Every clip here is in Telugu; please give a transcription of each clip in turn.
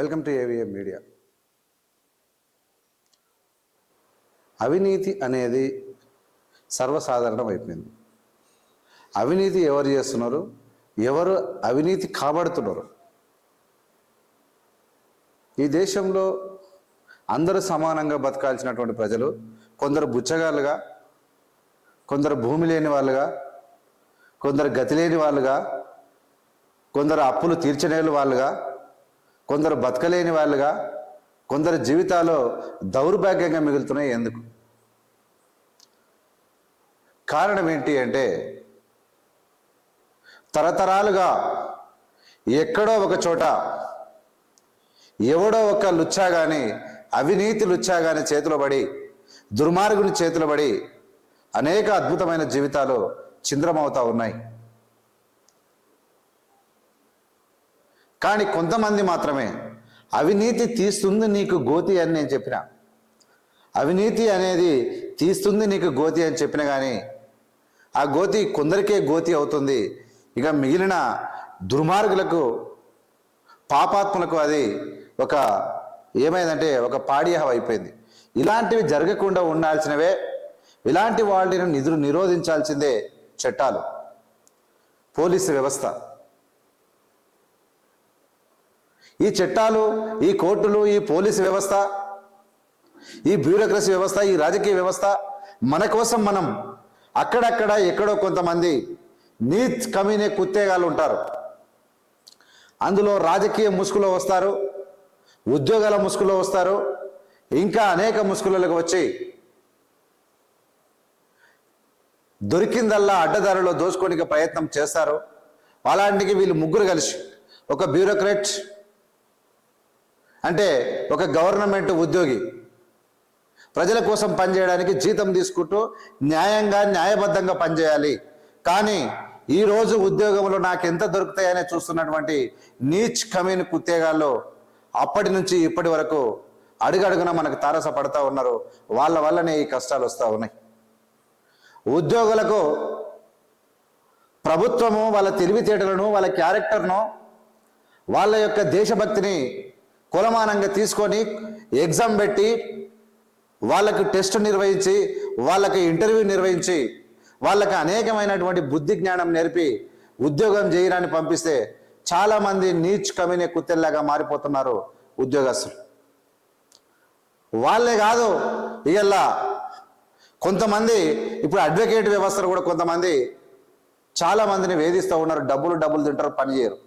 Welcome to AVM media. అవినీతి అనేది సర్వసాధారణం అయిపోయింది. అవినీతి ఎవరు చేస్తున్నారు? ఎవరు అవినీతి కాబడుతున్నారు ఈ దేశంలో అందరూ సమానంగా బతకాల్సినటువంటి ప్రజలు కొందరు బుచ్చగాళ్ళుగా కొందరు భూమి లేని వాళ్ళుగా కొందరు గతి లేని వాళ్ళుగా కొందరు అప్పులు తీర్చలేని వాళ్ళుగా కొందరు బతకలేని వాళ్ళుగా కొందరు జీవితాలు దౌర్భాగ్యంగా మిగులుతున్నాయి. ఎందుకు? కారణం ఏంటి అంటే తరతరాలుగా ఎక్కడో ఒక చోట ఎవడో ఒక లుచ్చా కానీ అవినీతి లుచ్చా కానీ చేతిలో పడి దుర్మార్గుని చేతిలో పడి అనేక అద్భుతమైన జీవితాలు చింద్రమవుతా ఉన్నాయి. కానీ కొంతమంది మాత్రమే అవినీతి తీస్తుంది నీకు గోతి అని నేను చెప్పిన. అవినీతి అనేది తీస్తుంది నీకు గోతి అని చెప్పిన కానీ ఆ గోతి కొందరికే గోతి అవుతుంది. ఇక మిగిలిన దుర్మార్గులకు పాపాత్ములకు అది ఒక ఏమైందంటే ఒక పాడియహం అయిపోయింది. ఇలాంటివి జరగకుండా ఉండాల్సినవే ఇలాంటి వాళ్ళని నిధులు నిరోధించాల్సిందే చట్టాలు పోలీసు వ్యవస్థ. ఈ చట్టాలు ఈ కోర్టులు ఈ పోలీసు వ్యవస్థ ఈ బ్యూరోక్రసీ వ్యవస్థ ఈ రాజకీయ వ్యవస్థ మన కోసం మనం అక్కడక్కడ ఎక్కడో కొంతమంది నీచ్ కమీనే కుత్తేగాళ్ళు ఉంటారు. అందులో రాజకీయ ముసుగులో వస్తారు ఉద్యోగాల ముసుగులో వస్తారు ఇంకా అనేక ముసుగులకు వచ్చి దొరికిందల్లా అడ్డదారిలో దోచుకోనికి ప్రయత్నం చేస్తారు. అలాంటికి వీళ్ళు ముగ్గురు కలిసి ఒక బ్యూరోక్రాట్ అంటే ఒక గవర్నమెంట్ ఉద్యోగి ప్రజల కోసం పనిచేయడానికి జీతం తీసుకుంటూ న్యాయంగా న్యాయబద్ధంగా పనిచేయాలి. కానీ ఈరోజు ఉద్యోగంలో నాకు ఎంత దొరుకుతాయనే చూస్తున్నటువంటి నీచ్ కమీన్ కుత్తేగాళ్ళు అప్పటి నుంచి ఇప్పటి వరకు అడుగడుగున మనకు తారస పడతా ఉన్నారు. వాళ్ళ వల్లనే ఈ కష్టాలు వస్తూ ఉన్నాయి. ఉద్యోగులకు ప్రభుత్వము వాళ్ళ తెలివితేటలను వాళ్ళ క్యారెక్టర్ను వాళ్ళ యొక్క దేశభక్తిని కులమానంగా తీసుకొని ఎగ్జామ్ పెట్టి వాళ్ళకు టెస్ట్ నిర్వహించి వాళ్ళకి ఇంటర్వ్యూ నిర్వహించి వాళ్ళకి అనేకమైనటువంటి బుద్ధి జ్ఞానం నేర్పి ఉద్యోగం చేయడాన్ని పంపిస్తే చాలామంది నీచ్ కమినే కుత్తెల్లాగా మారిపోతున్నారు ఉద్యోగస్తులు. వాళ్ళే కాదు ఇగల్లా కొంతమంది ఇప్పుడు అడ్వకేట్ వ్యవస్థలు కూడా కొంతమంది చాలామందిని వేధిస్తూ ఉన్నారు డబ్బులు డబ్బులు తింటారు పని చేయరు.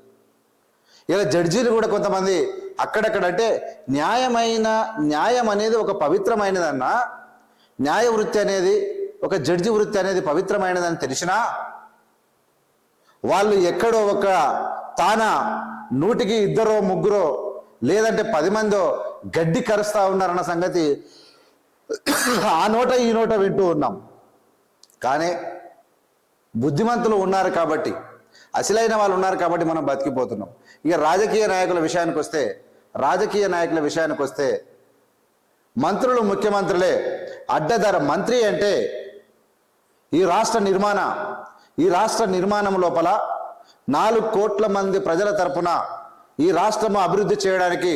ఇలా జడ్జీలు కూడా కొంతమంది అక్కడక్కడ అంటే న్యాయమైన న్యాయం అనేది ఒక పవిత్రమైనదన్నా న్యాయ వృత్తి అనేది ఒక జడ్జి వృత్తి అనేది పవిత్రమైనదని తెలిసినా వాళ్ళు ఎక్కడో ఒక తాన నూటికి ఇద్దరో ముగ్గురో లేదంటే పది మందో గడ్డి కరుస్తా ఉన్నారన్న సంగతి ఆ నోట ఈ నోట వింటూ ఉన్నాం. కానీ బుద్ధిమంతులు ఉన్నారు కాబట్టి అసలైన వాళ్ళు ఉన్నారు కాబట్టి మనం బతికిపోతున్నాం. ఇక రాజకీయ నాయకుల విషయానికి వస్తే రాజకీయ నాయకుల విషయానికి వస్తే మంత్రులు ముఖ్యమంత్రులే అడ్డధర మంత్రి అంటే ఈ రాష్ట్ర నిర్మాణ ఈ రాష్ట్ర నిర్మాణం లోపల నాలుగు కోట్ల మంది ప్రజల తరపున ఈ రాష్ట్రము అభివృద్ధి చేయడానికి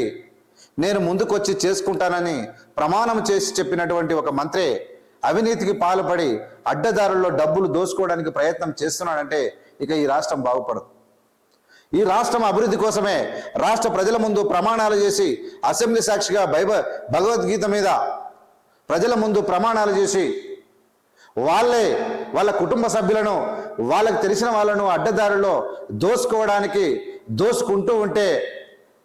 నేను ముందుకొచ్చి చేసుకుంటానని ప్రమాణం చేసి చెప్పినటువంటి ఒక మంత్రి అవినీతికి పాల్పడి అడ్డదారుల్లో డబ్బులు దోసుకోవడానికి ప్రయత్నం చేస్తున్నాడంటే ఇక ఈ రాష్ట్రం బాగుపడదు. ఈ రాష్ట్రం అభివృద్ధి కోసమే రాష్ట్ర ప్రజల ముందు ప్రమాణాలు చేసి అసెంబ్లీ సాక్షిగా బైబ భగవద్గీత మీద ప్రజల ముందు ప్రమాణాలు చేసి వాళ్ళే వాళ్ళ కుటుంబ సభ్యులను వాళ్ళకి తెలిసిన వాళ్ళను అడ్డదారిలో దోసుకోవడానికి దోసుకుంటూ ఉంటే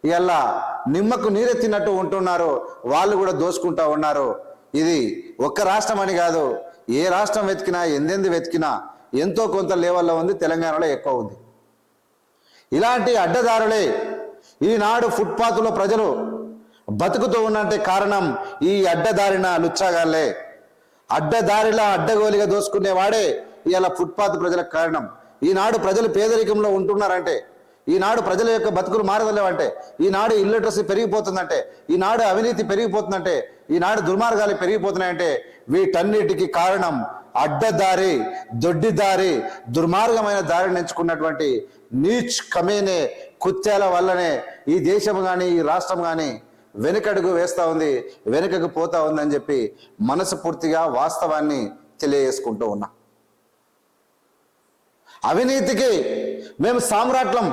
ఇలా నిమ్మకు నీరెత్తినట్టు ఉంటున్నారు. వాళ్ళు కూడా దోసుకుంటూ ఉన్నారు. ఇది ఒక్క రాష్ట్రం అని కాదు. ఏ రాష్ట్రం వెతికినా ఎందెంది వెతికినా ఎంతో కొంత లెవెల్లో ఉంది తెలంగాణలో ఎక్కువ ఉంది. ఇలాంటి అడ్డదారులే ఈనాడు ఫుట్పాత్లో ప్రజలు బతుకుతూ ఉన్నంటే కారణం ఈ అడ్డదారిన లుచ్చాగాళ్ళే. అడ్డదారిలా అడ్డగోలిగా దోసుకునేవాడే ఇవాళ ఫుట్పాత్ ప్రజలకు కారణం. ఈనాడు ప్రజలు పేదరికంలో ఉంటున్నారంటే ఈనాడు ప్రజల యొక్క బతుకులు మారదలేవంటే ఈనాడు ఇల్లిటరసీ పెరిగిపోతుందంటే ఈనాడు అవినీతి పెరిగిపోతుందంటే ఈనాడు దుర్మార్గాలు పెరిగిపోతున్నాయంటే వీటన్నిటికీ కారణం అడ్డదారి దొడ్డిదారి దుర్మార్గమైన దారిని ఎంచుకున్నటువంటి నీచ్ కమేనే కుత్యాల వల్లనే ఈ దేశం కానీ ఈ రాష్ట్రం కానీ వెనుకడుగు వేస్తూ ఉంది వెనుకకు పోతా ఉందని చెప్పి మనసు పూర్తిగా వాస్తవాన్ని తెలియజేసుకుంటూ ఉన్నా. అవినీతికి మేము సామ్రాట్లం.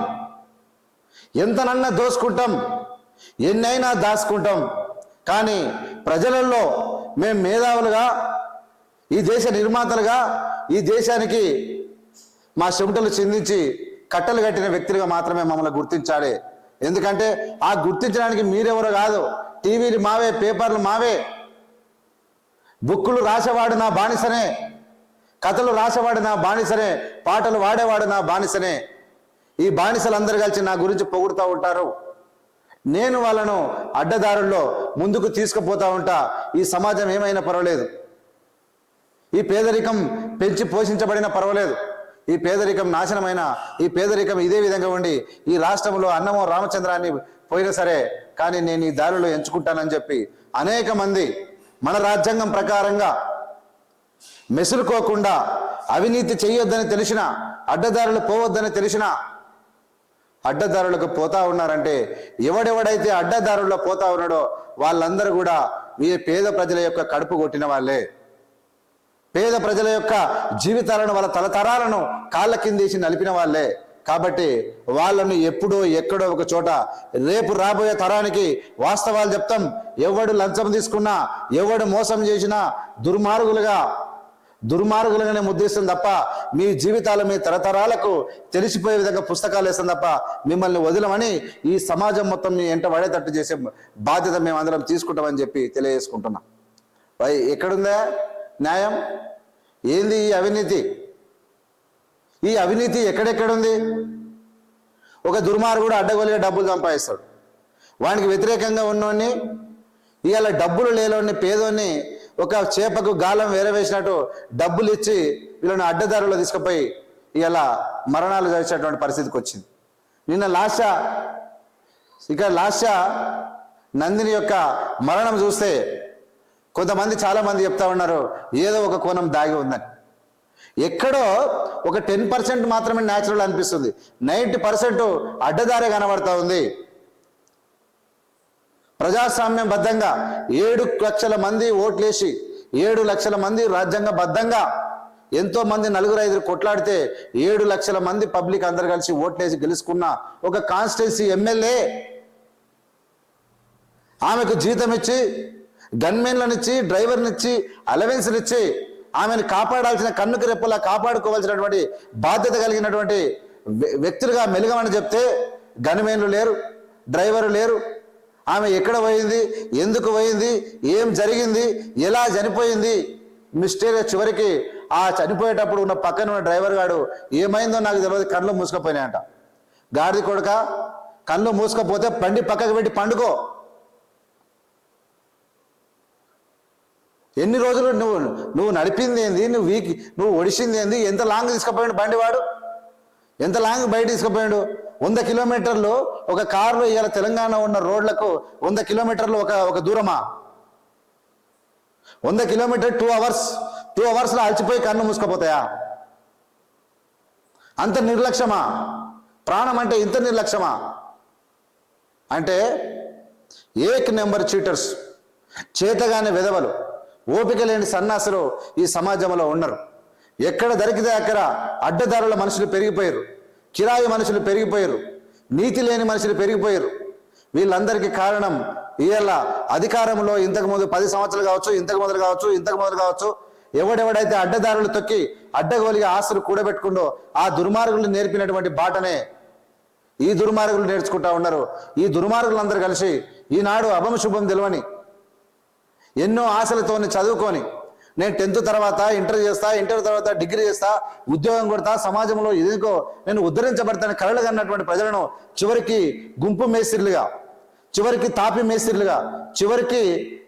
ఎంతనన్నా దోసుకుంటాం ఎన్నైనా దాచుకుంటాం. కానీ ప్రజలలో మేము మేధావులుగా ఈ దేశ నిర్మాతలుగా ఈ దేశానికి మా చెమటలు చిందించి కట్టలు కట్టిన వ్యక్తులుగా మాత్రమే మమ్మల్ని గుర్తించాలి ఎందుకంటే ఆ గుర్తించడానికి మీరెవరో కాదు టీవీలు మావే పేపర్లు మావే. బుక్కులు రాసేవాడు నా బానిసనే కథలు రాసేవాడు నా బానిసనే పాటలు వాడేవాడు నా బానిసనే. ఈ బానిసలందరూ కలిసి నా గురించి పొగుడుతూ ఉంటారు. నేను వాళ్ళను అడ్డదారుల్లో ముందుకు తీసుకుపోతా ఉంటా. ఈ సమాజం ఏమైనా పర్వాలేదు. ఈ పేదరికం పెంచి పోషించబడిన పర్వాలేదు. ఈ పేదరికం నాశనమైన ఈ పేదరికం ఇదే విధంగా ఉండి ఈ రాష్ట్రంలో అన్నమో రామచంద్రాన్ని పోయినా సరే కానీ నేను ఈ దారిలో ఎంచుకుంటానని చెప్పి అనేక మంది మన రాజ్యాంగం ప్రకారంగా మెసులుకోకుండా అవినీతి చేయొద్దని తెలిసిన అడ్డదారులు పోవద్దని తెలిసినా అడ్డదారులకు పోతా ఉన్నారంటే ఎవడెవడైతే అడ్డదారుల్లో పోతా ఉన్నాడో వాళ్ళందరూ కూడా ఈ పేద ప్రజల యొక్క కడుపు కొట్టిన వాళ్ళే. పేద ప్రజల యొక్క జీవితాలను వాళ్ళ తలతరాలను కాళ్ళ కిందేసి నలిపిన వాళ్ళే. కాబట్టి వాళ్ళను ఎప్పుడో ఎక్కడో ఒక చోట రేపు రాబోయే తరానికి వాస్తవాలు చెప్తాం. ఎవడు లంచం తీసుకున్నా ఎవడు మోసం చేసినా దుర్మార్గులుగా దుర్మార్గులుగానే ముద్రిస్తుంది తప్ప మీ జీవితాలు మీ తరతరాలకు తెలిసిపోయే విధంగా పుస్తకాలు వేస్తాం తప్ప మిమ్మల్ని వదలమని ఈ సమాజం మొత్తం మీ ఎంట పడేటట్టు చేసే బాధ్యత మేము అందరం తీసుకుంటామని చెప్పి తెలియజేసుకుంటున్నాం. వై ఎక్కడుందా న్యాయం? ఏంది ఈ అవినీతి? ఈ అవినీతి ఎక్కడెక్కడుంది? ఒక దుర్మార్గుడు అడ్డగోలిగా డబ్బులు సంపాదిస్తాడు. వానికి వ్యతిరేకంగా ఉన్నోడిని ఇవాళ డబ్బులు లేలోని పేదోని ఒక చేపకు గాలం వేరవేసినట్టు డబ్బులు ఇచ్చి వీళ్ళని అడ్డదారులో తీసుకుపోయి ఇలా మరణాలు చేసేటువంటి పరిస్థితికి వచ్చింది. నిన్న లాస్య ఇక లాస్య నందిని యొక్క మరణం చూస్తే కొంతమంది చాలామంది చెప్తా ఉన్నారు ఏదో ఒక కోణం దాగి ఉందని. ఎక్కడో ఒక టెన్ పర్సెంట్ మాత్రమే న్యాచురల్ అనిపిస్తుంది. నైంటీ పర్సెంట్ అడ్డదారే కనబడతా ఉంది. ప్రజాస్వామ్యం బద్ధంగా ఏడు లక్షల మంది ఓట్లేసి ఏడు లక్షల మంది రాజ్యాంగ బద్ధంగా ఎంతో మంది నలుగురు ఐదుగురు కొట్లాడితే ఏడు లక్షల మంది పబ్లిక్ అందరు కలిసి ఓట్లేసి గెలుచుకున్న ఒక కాన్స్టిట్యున్సీ ఎమ్మెల్యే ఆమెకు జీతం ఇచ్చి గన్మెన్లనిచ్చి డ్రైవర్నిచ్చి అలవెన్స్నిచ్చి ఆమెను కాపాడాల్సిన కన్నుకి రెప్పలా కాపాడుకోవాల్సినటువంటి బాధ్యత కలిగినటువంటి వ్యక్తులుగా మెలుగమని చెప్తే గన్మెన్లు లేరు డ్రైవరు లేరు ఆమె ఎక్కడ పోయింది? ఎందుకు పోయింది? ఏం జరిగింది? ఎలా చనిపోయింది? మిస్టేక్ చివరికి ఆ చనిపోయేటప్పుడు ఉన్న పక్కన ఉన్న డ్రైవర్ గాడు ఏమైందో నాకు తెలియదు కళ్ళు మూసుకపోయినాయంట గాడిది కొడక కళ్ళు మూసుకపోతే బండి పక్కకు పెట్టి పండుకో. ఎన్ని రోజులు నువ్వు నువ్వు నడిపింది ఏంది? నువ్వు వీక్ నువ్వు ఒడిసింది ఏంది? ఎంత లాంగ్ తీసుకుపోయాడు బండి వాడు ఎంత లాంగ్ బయట తీసుకుపోయాడు? వంద కిలోమీటర్లు ఒక కారులో ఇవాళ తెలంగాణ ఉన్న రోడ్లకు వంద కిలోమీటర్లు ఒక ఒక దూరమా? వంద కిలోమీటర్ టూ అవర్స్ టూ అవర్స్లో అలసిపోయి కన్ను మూసుకుపోతాయా? అంత నిర్లక్ష్యమా? ప్రాణం అంటే ఇంత నిర్లక్ష్యమా? అంటే ఏక్ నెంబర్ చీటర్స్ చేతగానే విధవలు ఓపిక లేని సన్నాసులు ఈ సమాజంలో ఉన్నారు. ఎక్కడ దొరికితే అక్కడ అడ్డదారుల మనుషులు పెరిగిపోయారు. కిరాయి మనుషులు పెరిగిపోయారు. నీతి లేని మనుషులు పెరిగిపోయారు. వీళ్ళందరికీ కారణం ఇవాళ అధికారంలో ఇంతకు ముందు పది సంవత్సరాలు కావచ్చు ఇంతకు మొదలు కావచ్చు ఇంతకు మొదలు కావచ్చు ఎవడెవడైతే అడ్డదారులు తొక్కి అడ్డగోలిగా ఆస్తులు కూడబెట్టుకుండో ఆ దుర్మార్గులు నేర్పినటువంటి బాటనే ఈ దుర్మార్గులు నేర్చుకుంటా ఉన్నారు. ఈ దుర్మార్గులందరూ కలిసి ఈనాడు అభం శుభం ఎన్నో ఆశలతోని చదువుకొని నేను టెన్త్ తర్వాత ఇంటర్ చేస్తా ఇంటర్ తర్వాత డిగ్రీ చేస్తా ఉద్యోగం కొడతా సమాజంలో ఎందుకో నేను ఉద్ధరించబడతాను కళలు కన్నటువంటి ప్రజలను చివరికి గుంపు మేస్త్రిలుగా చివరికి తాపి మేస్త్రిలుగా చివరికి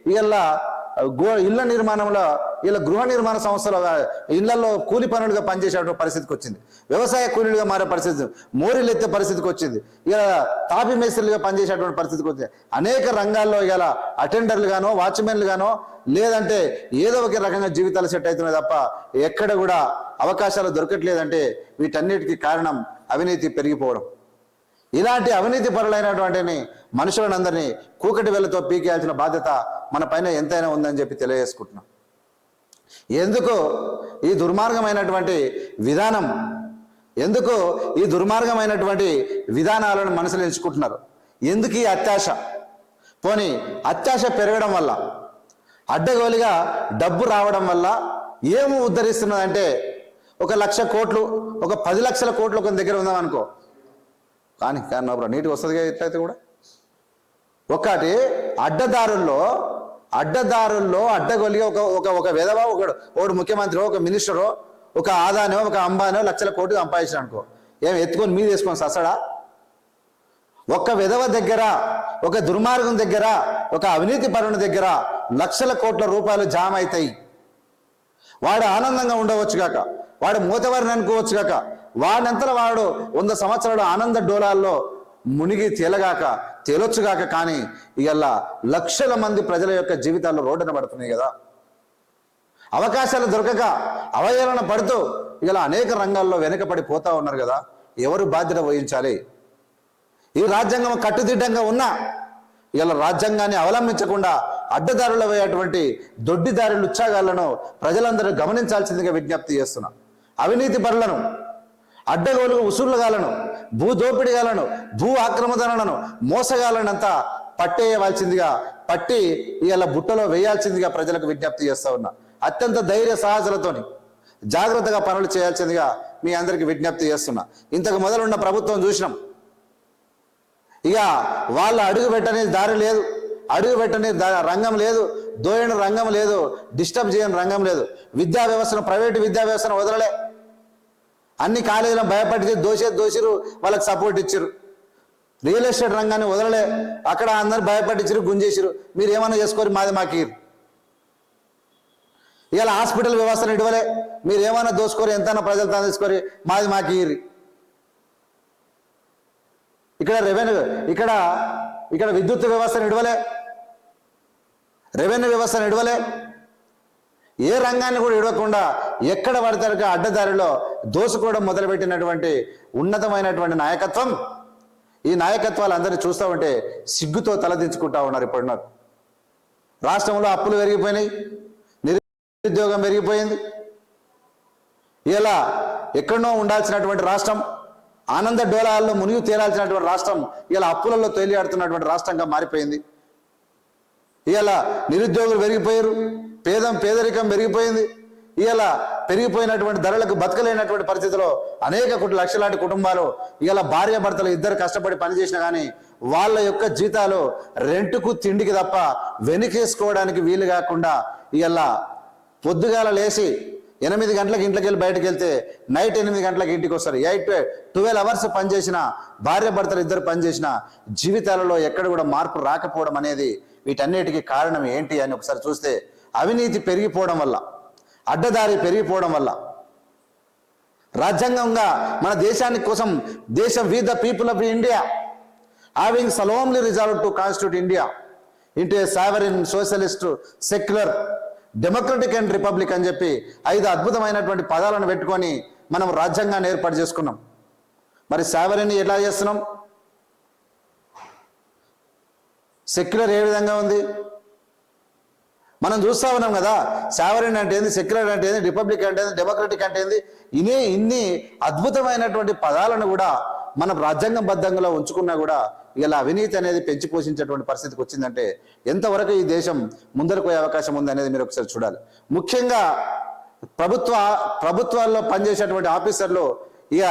వీళ్ళ గో ఇళ్ళ నిర్మాణంలో వీళ్ళ గృహ నిర్మాణ సంస్థల ఇళ్ళలో కూలి పనులుగా పనిచేసేటువంటి పరిస్థితికి వచ్చింది. వ్యవసాయ కూలీలుగా మారే పరిస్థితి మోరీలు ఎత్తే పరిస్థితికి వచ్చింది. ఇలా తాపి మేస్త్రులుగా పనిచేసేటువంటి పరిస్థితికి వచ్చింది. అనేక రంగాల్లో ఇవాళ అటెండర్లు గానో వాచ్మెన్లు గానో లేదంటే ఏదో ఒక రకంగా జీవితాలు సెట్ అవుతున్నాయి తప్ప ఎక్కడ కూడా అవకాశాలు దొరకట్లేదంటే వీటన్నిటికీ కారణం అవినీతి పెరిగిపోవడం. ఇలాంటి అవినీతి పరులైనటువంటి మనుషులందరినీ కూకటి వేలతో పీకేయాల్సిన బాధ్యత మన పైన ఎంతైనా ఉందని చెప్పి తెలియజేసుకుంటున్నాం. ఎందుకు ఈ దుర్మార్గమైనటువంటి విధానం ఎందుకు ఈ దుర్మార్గమైనటువంటి విధానాలను మనసులో ఎంచుకుంటున్నారు? ఎందుకు ఈ అత్యాశ? పోనీ అత్యాశ పెరగడం వల్ల అడ్డగోలిగా డబ్బు రావడం వల్ల ఏమి ఉద్ధరిస్తున్నదంటే ఒక లక్ష కోట్లు ఒక పది లక్షల కోట్లు ఒక దగ్గర ఉందాం అనుకో. కానీ కానీ నీటికి వస్తుంది కదా కూడా? ఒకటి అడ్డదారుల్లో అడ్డదారుల్లో అడ్డగొలిగా ఒక ఒక ఒక విధవ ఒకడు ఒకడు ముఖ్యమంత్రి ఒక మినిస్టరో ఒక ఆదానో ఒక అంబానో లక్షల కోట్లు సంపాదించిన అనుకో ఏం ఎత్తుకొని మీద వేసుకొని ససడా? ఒక్క విధవ దగ్గర ఒక దుర్మార్గం దగ్గర ఒక అవినీతి పరుని దగ్గర లక్షల కోట్ల రూపాయలు జామ అవుతాయి. వాడు ఆనందంగా ఉండవచ్చు కాక వాడు మూతవారిని అనుకోవచ్చు కాక వాడంతలో వాడు వంద సంవత్సరాలు ఆనంద డోలాల్లో మునిగి తేలగాక తేలొచ్చుగాక కానీ ఇవాళ లక్షల మంది ప్రజల యొక్క జీవితాల్లో రోడ్డున పడుతున్నాయి కదా. అవకాశాలు దొరకక అవహేళన పడుతూ ఇలా అనేక రంగాల్లో వెనుకబడి పోతా ఉన్నారు కదా. ఎవరు బాధ్యత వహించాలి? ఈ రాజ్యాంగం కట్టుదిట్టంగా ఉన్నా ఇలా రాజ్యాంగాన్ని అవలంబించకుండా అడ్డదారులు అయ్యేటువంటి దొడ్డిదారులు ఉత్సాగాలను ప్రజలందరూ గమనించాల్సిందిగా విజ్ఞప్తి చేస్తున్నా. అవినీతి పరులను అడ్డగోలు ఉసురుగాలను భూ దోపిడిగాలను భూ ఆక్రమణలను మోసగాలనంతా పట్టేయవలసిందిగా పట్టి ఇవాళ బుట్టలో వేయాల్సిందిగా ప్రజలకు విజ్ఞప్తి చేస్తూ ఉన్నా. అత్యంత ధైర్య సాహసాలతోని జాగ్రత్తగా పనులు చేయాల్సిందిగా మీ అందరికి విజ్ఞప్తి చేస్తున్నా. ఇంతకు మొదలున్న ప్రభుత్వం చూసినాం. ఇక వాళ్ళు అడుగు పెట్టని దారి లేదు. అడుగు పెట్టని రంగం లేదు. దోయని రంగం లేదు. డిస్టర్బ్ చేయని రంగం లేదు. విద్యా వ్యవస్థను ప్రైవేటు విద్యా వ్యవస్థను వదలలే. అన్ని కాలేజీలను భయపడితే దోషే దోషిరు వాళ్ళకి సపోర్ట్ ఇచ్చారు. రియల్ ఎస్టేట్ రంగాన్ని వదలలే. అక్కడ అందరు భయపట్టించారు గుంజేసిరు. మీరు ఏమన్నా చేసుకోరు మాది మాకు ఇవాళ హాస్పిటల్ వ్యవస్థను ఇవ్వలే మీరు ఏమైనా దోసుకోరు ఎంతైనా ప్రజలతో తీసుకోరు మాది మాకు ఇక్కడ రెవెన్యూ ఇక్కడ ఇక్కడ విద్యుత్ వ్యవస్థను ఇడవలే. రెవెన్యూ వ్యవస్థను ఇడవలే. ఏ రంగాన్ని కూడా ఇడవకుండా ఎక్కడ పడతారు అడ్డదారిలో దోసుకోవడం మొదలుపెట్టినటువంటి ఉన్నతమైనటువంటి నాయకత్వం. ఈ నాయకత్వాలు అందరినీ చూస్తూ ఉంటే సిగ్గుతో తలదించుకుంటా ఉన్నారు ఇప్పుడున్నారు రాష్ట్రంలో అప్పులు పెరిగిపోయినాయి నిరుద్యోగం పెరిగిపోయింది. ఇలా ఎక్కడనో ఉండాల్సినటువంటి రాష్ట్రం ఆనంద డోలాల్లో మునిగి తేలాల్సినటువంటి రాష్ట్రం ఇలా అప్పులలో తేలియాడుతున్నటువంటి రాష్ట్రంగా మారిపోయింది. ఇలా నిరుద్యోగులు పెరిగిపోయారు పేదం పేదరికం పెరిగిపోయింది. ఇలా పెరిగిపోయినటువంటి ధరలకు బతకలేనటువంటి పరిస్థితిలో అనేక కుటుంబ లక్షలాంటి కుటుంబాలు ఇలా భార్య భర్తలు ఇద్దరు కష్టపడి పనిచేసినా కానీ వాళ్ళ యొక్క జీతాలు రెంట్కు తిండికి తప్ప వెనుకేసుకోవడానికి వీలు కాకుండా ఇలా పొద్దుగాల లేచి ఎనిమిది గంటలకు ఇంట్లోకి వెళ్ళి బయటకు వెళ్తే నైట్ ఎనిమిది గంటలకు ఇంటికి వస్తారు. ఎయిట్ ట్వెల్వ్ అవర్స్ పనిచేసిన భార్య భర్తలు ఇద్దరు పనిచేసిన జీవితాలలో ఎక్కడ కూడా మార్పు రాకపోవడం అనేది వీటన్నిటికీ కారణం ఏంటి అని ఒకసారి చూస్తే అవినీతి పెరిగిపోవడం వల్ల అడ్డదారి పెరిగిపోవడం వల్ల. రాజ్యాంగంగా మన దేశానికి కోసం దేశం we the people of India having solemnly resolved to constitute India into a sovereign socialist secular democratic and republic అని చెప్పి ఐదు అద్భుతమైనటువంటి పదాలను పెట్టుకొని మనం రాజ్యాంగాన్ని ఏర్పాటు చేసుకున్నాం. మరి సావరిన్ ఎట్లా చేస్తున్నాం? సెక్యులర్ ఏ విధంగా ఉంది? మనం చూస్తా ఉన్నాం కదా సావరిన్ అంటే ఏంది సెక్యులర్ అంటే ఏంది రిపబ్లిక్ అంటే ఏంది డెమోక్రటిక్ అంటే ఏంది ఇన్ని ఇన్ని అద్భుతమైనటువంటి పదాలను కూడా మనం రాజ్యాంగబద్ధంగా ఉంచుకున్నా కూడా ఇలా అవినీతి అనేది పెంచి పోషించేటువంటి పరిస్థితికి వచ్చిందంటే ఎంతవరకు ఈ దేశం ముందరకు పోయే అవకాశం ఉంది అనేది మీరు ఒకసారి చూడాలి. ముఖ్యంగా ప్రభుత్వ ప్రభుత్వాల్లో పనిచేసేటువంటి ఆఫీసర్లు ఇక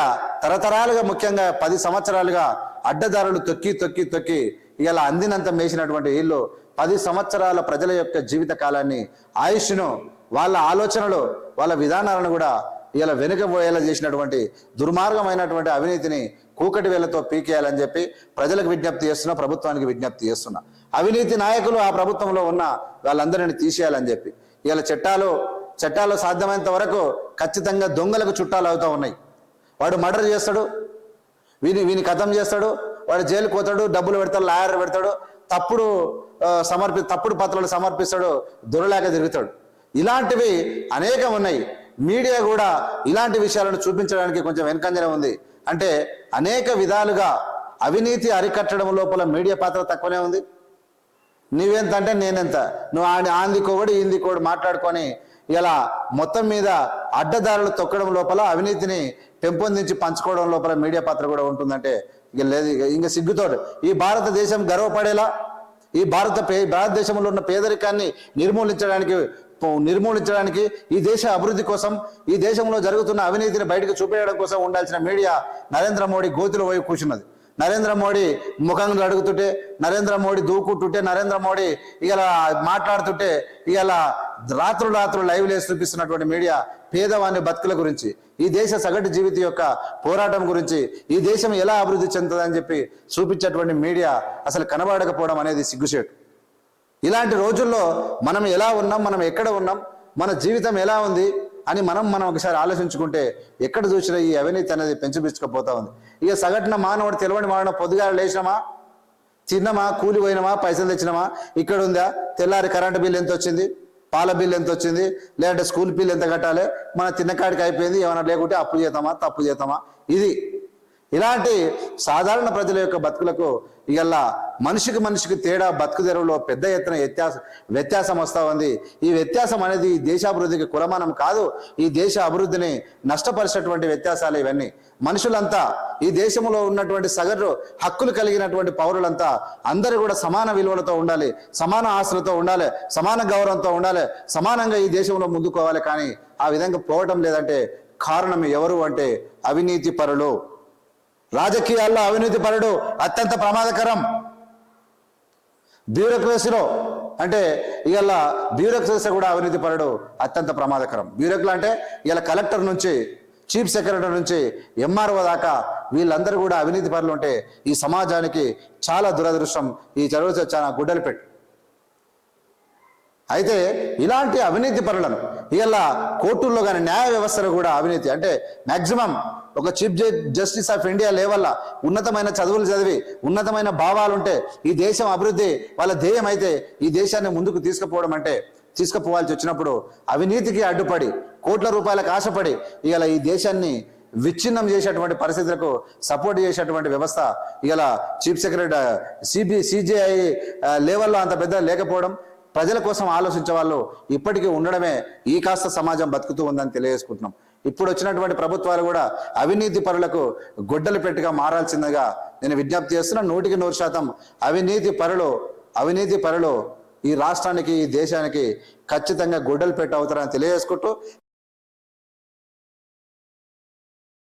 తరతరాలుగా ముఖ్యంగా పది సంవత్సరాలుగా అడ్డదారులు తొక్కి తొక్కి తొక్కి ఇలా అందినంత మేసినటువంటి వీళ్ళు పది సంవత్సరాల ప్రజల యొక్క జీవిత కాలాన్ని ఆయుష్ను వాళ్ళ ఆలోచనలు వాళ్ళ విధానాలను కూడా ఇలా వెనుకపోయేలా చేసినటువంటి దుర్మార్గమైనటువంటి అవినీతిని కూకటి వేలతో పీకేయాలని చెప్పి ప్రజలకు విజ్ఞప్తి చేస్తున్నా ప్రభుత్వానికి విజ్ఞప్తి చేస్తున్నా. అవినీతి నాయకులు ఆ ప్రభుత్వంలో ఉన్న వాళ్ళందరినీ తీసేయాలని చెప్పి. ఇలా చట్టాలు చట్టాలు సాధ్యమైనంత వరకు ఖచ్చితంగా దొంగలకు చుట్టాలు అవుతూ ఉన్నాయి. వాడు మర్డర్ చేస్తాడు వీని వీని కథం చేస్తాడు వాడు జైలు కోతాడు డబ్బులు పెడతాడు లాయర్ పెడతాడు తప్పుడు సమర్పి తప్పుడు పత్రాలు సమర్పిస్తాడు దొరలేక తిరుగుతాడు. ఇలాంటివి అనేకం ఉన్నాయి. మీడియా కూడా ఇలాంటి విషయాలను చూపించడానికి కొంచెం వెనకంజనే ఉంది. అంటే అనేక విధాలుగా అవినీతి అరికట్టడం లోపల మీడియా పాత్ర తక్కువనే ఉంది. నువ్వెంత నేనెంత? నువ్వు ఆడి ఆంది కోడు ఈంది మాట్లాడుకొని ఇలా మొత్తం మీద అడ్డదారులు తొక్కడం లోపల అవినీతిని పెంపొందించి పంచుకోవడం లోపల మీడియా పాత్ర కూడా ఉంటుందంటే ఇక లేదు ఇంకా సిగ్గుతోడు. ఈ భారతదేశం గర్వపడేలా ఈ భారత పే భారతదేశంలో ఉన్న పేదరికాన్ని నిర్మూలించడానికి నిర్మూలించడానికి ఈ దేశ అభివృద్ధి కోసం ఈ దేశంలో జరుగుతున్న అవినీతిని బయటకు చూపేయడం కోసం ఉండాల్సిన మీడియా నరేంద్ర మోడీ గోతులో పోయి కూర్చున్నది. నరేంద్ర మోడీ ముఖం అడుగుతుంటే నరేంద్ర మోడీ దూకుంటుంటే నరేంద్ర మోడీ ఇలా మాట్లాడుతుంటే ఇలా రాత్రులు రాత్రులు లైవ్ లేసి చూపిస్తున్నటువంటి మీడియా పేదవాని బతుకుల గురించి ఈ దేశ సగటు జీవిత యొక్క పోరాటం గురించి ఈ దేశం ఎలా అభివృద్ధి చెందుతుందని చెప్పి చూపించేటువంటి మీడియా అసలు కనబడకపోవడం అనేది సిగ్గుచేటు. ఇలాంటి రోజుల్లో మనం ఎలా ఉన్నాం మనం ఎక్కడ ఉన్నాం మన జీవితం ఎలా ఉంది అని మనం మనం ఒకసారి ఆలోచించుకుంటే ఎక్కడ చూసినా ఈ అవినీతి అనేది పెంచుపించుకపోతా ఉంది. ఇక సగటున మానవుడు తెలవని మానవుడు పొద్దుగా లేచినామా? తిన్నామా? కూలి పోయినమా? పైసలు తెచ్చినామా? ఇక్కడ ఉందా? తెల్లారి కరెంటు బిల్ ఎంత వచ్చింది? పాల బిల్ ఎంత వచ్చింది? లేదంటే స్కూల్ బిల్ ఎంత కట్టాలి? మన తిన్నకాడికి అయిపోయింది ఏమైనా లేకుంటే అప్పు చేద్దామా? తప్పు చేద్దామా? ఇది. ఇలాంటి సాధారణ ప్రజల యొక్క బతుకులకు ఇవాళ మనిషికి మనిషికి తేడా బతుకు తెరవులో పెద్ద ఎత్తున వ్యత్యాసం వ్యత్యాసం వస్తూ ఉంది. ఈ వ్యత్యాసం అనేది ఈ దేశాభివృద్ధికి కులమానం కాదు. ఈ దేశ అభివృద్ధిని నష్టపరిచేటువంటి వ్యత్యాసాలు ఇవన్నీ. మనుషులంతా ఈ దేశంలో ఉన్నటువంటి సగటు హక్కులు కలిగినటువంటి పౌరులంతా అందరూ కూడా సమాన విలువలతో ఉండాలి. సమాన ఆస్తులతో ఉండాలి. సమాన గౌరవంతో ఉండాలి. సమానంగా ఈ దేశంలో ముందుకోవాలి. కానీ ఆ విధంగా పోవటం లేదంటే కారణం ఎవరు అంటే అవినీతి పరులు. రాజకీయాల్లో అవినీతి పరుడు అత్యంత ప్రమాదకరం. బ్యూరోక్రసీలో అంటే ఇవాళ బ్యూరోక్రసీ కూడా అవినీతి పడడు అత్యంత ప్రమాదకరం. బ్యూరోక్రసీ అంటే ఇవాళ కలెక్టర్ నుంచి చీఫ్ సెక్రటరీ నుంచి ఎంఆర్ఓ దాకా వీళ్ళందరూ కూడా అవినీతి పనులు ఉంటే ఈ సమాజానికి చాలా దురదృష్టం. ఈ చదువు చాలా గుడ్డలు పెట్టు అయితే ఇలాంటి అవినీతి పనులను ఇలా కోర్టుల్లో కానీ న్యాయ వ్యవస్థలో కూడా అవినీతి. అంటే మ్యాక్సిమం ఒక చీఫ్ జస్టిస్ ఆఫ్ ఇండియా లేవల్ల ఉన్నతమైన చదువులు చదివి ఉన్నతమైన భావాలు ఉంటే ఈ దేశం అభివృద్ధి వాళ్ళ ధ్యేయం అయితే ఈ దేశాన్ని ముందుకు తీసుకుపోవడం అంటే తీసుకుపోవాల్సి వచ్చినప్పుడు అవినీతికి అడ్డుపడి కోట్ల రూపాయలకు ఆశపడి ఇవాళ ఈ దేశాన్ని విచ్ఛిన్నం చేసేటువంటి పరిస్థితులకు సపోర్ట్ చేసేటువంటి వ్యవస్థ ఇలా చీఫ్ సెక్రటరీ సిబి సిజిఐ లెవెల్లో అంత పెద్ద లేకపోవడం ప్రజల కోసం ఆలోచించే వాళ్ళు ఇప్పటికీ ఉండడమే ఈ కాస్త సమాజం బతుకుతూ ఉందని తెలియజేసుకుంటున్నాం. ఇప్పుడు వచ్చినటువంటి ప్రభుత్వాలు కూడా అవినీతి పరులకు గొడ్డలు పెట్టుగా మారాల్సిందిగా నేను విజ్ఞప్తి చేస్తున్నా. నూటికి నూరు శాతం అవినీతి పరులు అవినీతి పరులు ఈ రాష్ట్రానికి ఈ దేశానికి ఖచ్చితంగా గొడ్డలు పెట్టు అవుతారని తెలియజేసుకుంటూ